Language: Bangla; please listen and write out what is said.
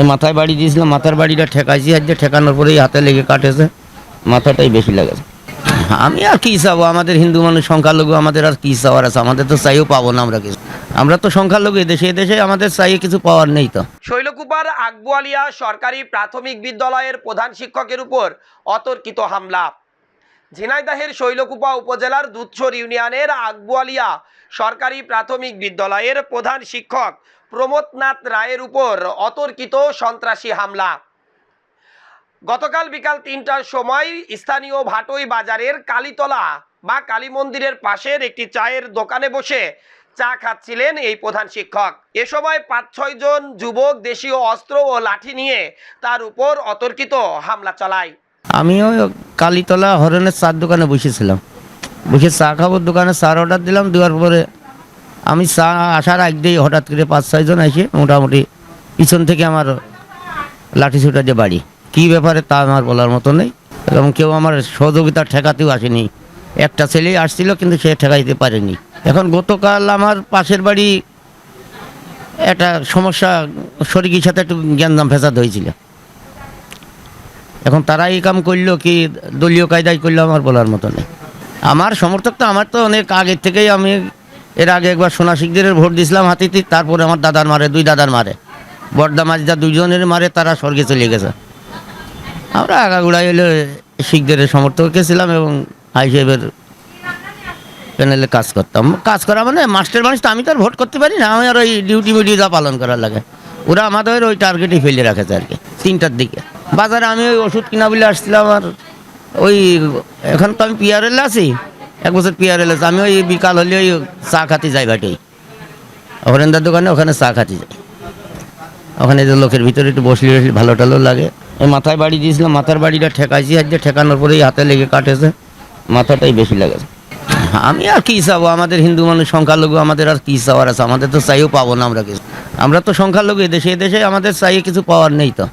এই মাথায় বাড়ি দিয়েছিলাম, মাথার বাড়িটা ঠেকাইছি হাতে ঠেকানোর পরেই হাতে লেগে কাটেছে, মাথাটাই বেশি লেগেছে আমি আর কি চাবো? আমাদের হিন্দু মানুষ, সংখ্যালঘু, আমাদের আর কি চাওয়ার আছে? আমাদের তো চাইও পাবো না আমরা কিছু। আমরা তো সংখ্যালঘু, এদেশে এদেশে আমাদের চাইয়ে কিছু পাওয়ার নেই তো। শৈলকুপার আকবুয়ালিয়া সরকারি প্রাথমিক বিদ্যালয়ের প্রধান শিক্ষকের উপর অতর্কিত হামলা। ঝিনাইদহের শৈলকুপা উপজেলার দুধসর ইউনিয়নের আকবুয়ালিয়া সরকারি প্রাথমিক বিদ্যালয়ের প্রধান শিক্ষক প্রমোদনাথ রায়ের উপর অতর্কিত সন্ত্রাসী হামলা। গতকাল বিকাল তিনটার সময় স্থানীয় ভাটই বাজারের কালীতলা বা কালী মন্দিরের পাশের একটি চায়ের দোকানে বসে চা খাচ্ছিলেন এই প্রধান শিক্ষক। এ সময় পাঁচ ছয় জন যুবক দেশীয় অস্ত্র ও লাঠি নিয়ে তার উপর অতর্কিত হামলা চালায়। আমিও কালীতলা হরনের চার দোকানে বসেছিলাম। বসে চা খাবার দোকানে চার অর্ডার দিলাম, দেওয়ার পরে আমি চা আসার আগ দিয়ে হঠাৎ করে পাঁচ ছয়জন এসে মোটামুটি পিছন থেকে আমার লাঠি ছুটা দিয়ে বাড়ি। কী ব্যাপারে তা আমার বলার মতো নেই। এবং কেউ আমার সহযোগিতা ঠেকাতেও আসেনি। একটা ছেলেই আসছিল, কিন্তু সে ঠেকাইতে পারেনি। এখন গতকাল আমার পাশের বাড়ি একটা সমস্যা, শরীরের সাথে একটু জ্ঞানদাম ফেসাদ হয়েছিল। এখন তারা এই কাম করল কি দলীয় কায়দায় করল আমার বলার মতো নেই। আমার সমর্থক তো আমার তো অনেক আগের থেকেই আমি এর আগে একবার সোনা শিখদের ভোট দিয়েছিলাম হাতিতে, তারপরে আমার দাদার মারে, দুই দাদার মারে। বর্দা মাজদা দুইজনের মারে তারা স্বর্গে চলে গেছে। আমরা আগাগুড়াই এলে শিখদের সমর্থককে ছিলাম এবং হাইসেবের প্যানেলে কাজ করতাম। কাজ করা মানে মাস্টার মানুষ তো আমি তো আর ভোট করতে পারি না, আমি আর ওই ডিউটি মিউটি যা পালন করার লাগে। ওরা আমাদের ওই টার্গেটই ফেলে রাখেছে আর কি, তিনটার দিকে। বাজারে আমি ওই ওষুধ কিনা বলে আসছিলাম আর ওই, এখন তো আমি পিয়ারেলে আছি। এক বছর পিয়ারেলে আছি। আমি ওই বিকাল হলে ওই চা খাতে যাই বাটেই হরেন্দার দোকানে ওখানে চা খাতে যাই। ওখানে যে লোকের ভিতরে একটু বসলে বসলে ভালো টালো লাগে। এই মাথায় বাড়ি দিয়েছিলাম, মাথার বাড়িটা ঠেকাইছি হাতে ঠেকানোর পরেই হাতে লেগে কাটেছে। মাথাটাই বেশি লেগেছে আমি আর কী চাবো? আমাদের হিন্দু মানুষ, সংখ্যালঘু, আমাদের আর কী চাওয়ার আছে? আমাদের তো চাইও পাবো না আমরা কিছু। আমরা তো সংখ্যালঘু, এদেশে এদেশে আমাদের চাইয়ে কিছু পাওয়ার নেই তো।